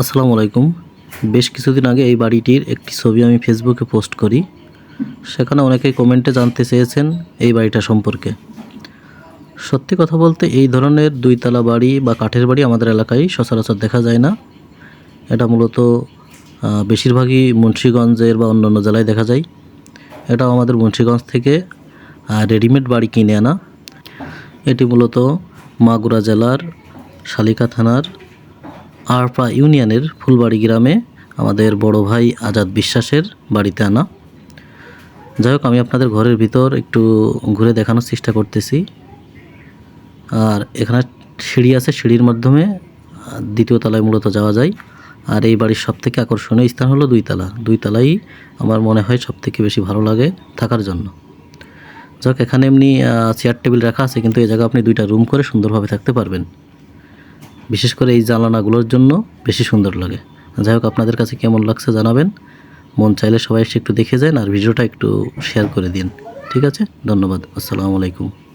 আসসালামু আলাইকুম। বেশ কিছুদিন আগে এই বাড়িটির একটি ছবি আমি ফেসবুকে পোস্ট করি। সেখানে অনেকেই কমেন্টে জানতে চেয়েছেন এই বাড়িটা সম্পর্কে। সত্যি কথা বলতে এই ধরনের দুইতলা বাড়ি বা কাঠের বাড়ি আমাদের এলাকায় সচরাচর দেখা যায় না। এটা মূলত বেশিরভাগই মুন্সীগঞ্জের বা অন্যান্য জেলায় দেখা যায়। এটাও আমাদের মুন্সীগঞ্জ থেকে রেডিমেড বাড়ি কিনে আনা। এটি মূলত মাগুরা জেলার শালিকা থানার আরপা ইউনিয়নের ফুলবাড়ি গ্রামে আমাদের বড় ভাই আজাদ বিশ্বাসের বাড়িতে আনা। যাই হোক, আমি আপনাদের ঘরের ভিতর একটু ঘুরে দেখানোর চেষ্টা করতেছি। আর এখানে সিঁড়ি আছে, সিঁড়ির মাধ্যমে দ্বিতীয় তলায় মূলত যাওয়া যায়। আর এই বাড়ির সব থেকে আকর্ষণীয় স্থান হলো দুইতলা দুইতলাই আমার মনে হয় সব থেকে বেশি ভালো লাগে থাকার জন্য। যাক এখানে এমনি চেয়ার টেবিল রাখা আছে, কিন্তু এই জায়গায় আপনি দুইটা রুম করে সুন্দরভাবে থাকতে পারবেন। বিশেষ করে এই জানালাগুলোর জন্য বেশি সুন্দর লাগে। যাই হোক, আপনাদের কাছে কেমন লাগছে জানাবেন। মন চাইলে সবাই এসে একটু দেখে যান আর ভিডিওটা একটু শেয়ার করে দিন। ঠিক আছে? ধন্যবাদ। আসসালামু আলাইকুম।